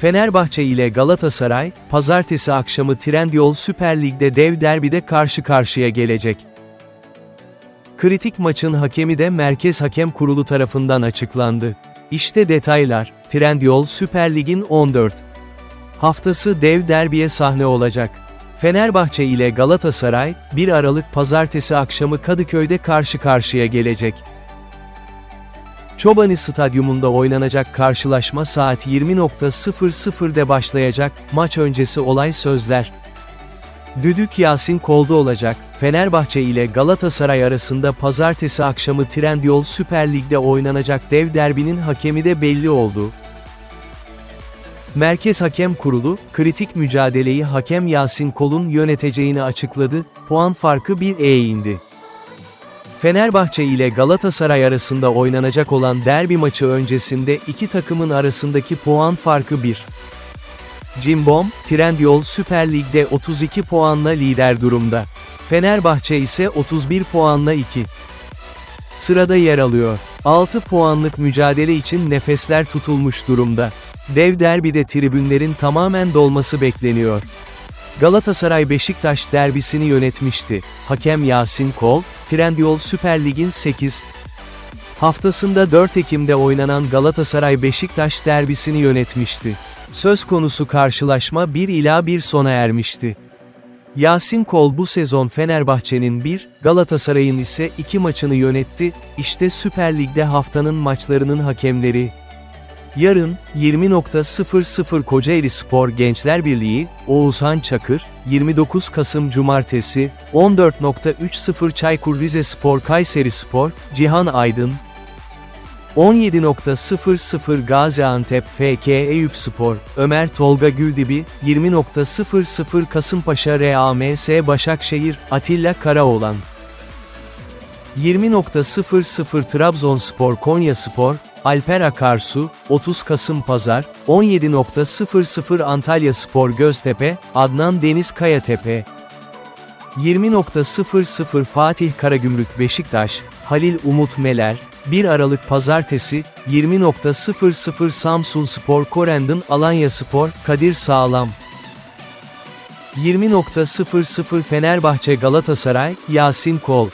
Fenerbahçe ile Galatasaray, pazartesi akşamı Trendyol Süper Lig'de dev derbide karşı karşıya gelecek. Kritik maçın hakemi de Merkez Hakem Kurulu tarafından açıklandı. İşte detaylar, Trendyol Süper Lig'in 14 haftası dev derbiye sahne olacak. Fenerbahçe ile Galatasaray, 1 Aralık pazartesi akşamı Kadıköy'de karşı karşıya gelecek. Çobani Stadyumunda oynanacak karşılaşma saat 20.00'de başlayacak, maç öncesi olay sözler. Düdük Yasin Kol'da olacak, Fenerbahçe ile Galatasaray arasında pazartesi akşamı Trendyol Süper Lig'de oynanacak dev derbinin hakemi de belli oldu. Merkez Hakem Kurulu, kritik mücadeleyi hakem Yasin Kol'un yöneteceğini açıkladı, puan farkı 1'e indi. Fenerbahçe ile Galatasaray arasında oynanacak olan derbi maçı öncesinde iki takımın arasındaki puan farkı 1. Cimbom, Trendyol Süper Lig'de 32 puanla lider durumda. Fenerbahçe ise 31 puanla 2. Sırada yer alıyor. 6 puanlık mücadele için nefesler tutulmuş durumda. Dev derbide tribünlerin tamamen dolması bekleniyor. Galatasaray Beşiktaş derbisini yönetmişti. Hakem Yasin Kol, Trendyol Süper Lig'in 8 haftasında 4 Ekim'de oynanan Galatasaray Beşiktaş derbisini yönetmişti. Söz konusu karşılaşma 1 ila 1 sona ermişti. Yasin Kol bu sezon Fenerbahçe'nin 1, Galatasaray'ın ise 2 maçını yönetti, işte Süper Lig'de haftanın maçlarının hakemleri. Yarın, 20.00 Kocaeli Spor Gençler Birliği, Oğuzhan Çakır, 29 Kasım Cumartesi, 14.30 Çaykur Rizespor Kayseri Spor, Cihan Aydın, 17.00 Gaziantep FK Eyüpspor, Ömer Tolga Güldibi, 20.00 Kasımpaşa RAMS Başakşehir, Atilla Karaoğlan. 20.00 Trabzonspor Konyaspor, Alper Akarsu, 30 Kasım Pazar, 17.00 Antalya Spor Göztepe, Adnan Deniz Kayatepe. 20.00 Fatih Karagümrük Beşiktaş, Halil Umut Meler, 1 Aralık Pazartesi, 20.00 Samsun Spor Korendon Alanya Spor, Kadir Sağlam. 20.00 Fenerbahçe Galatasaray, Yasin Kol.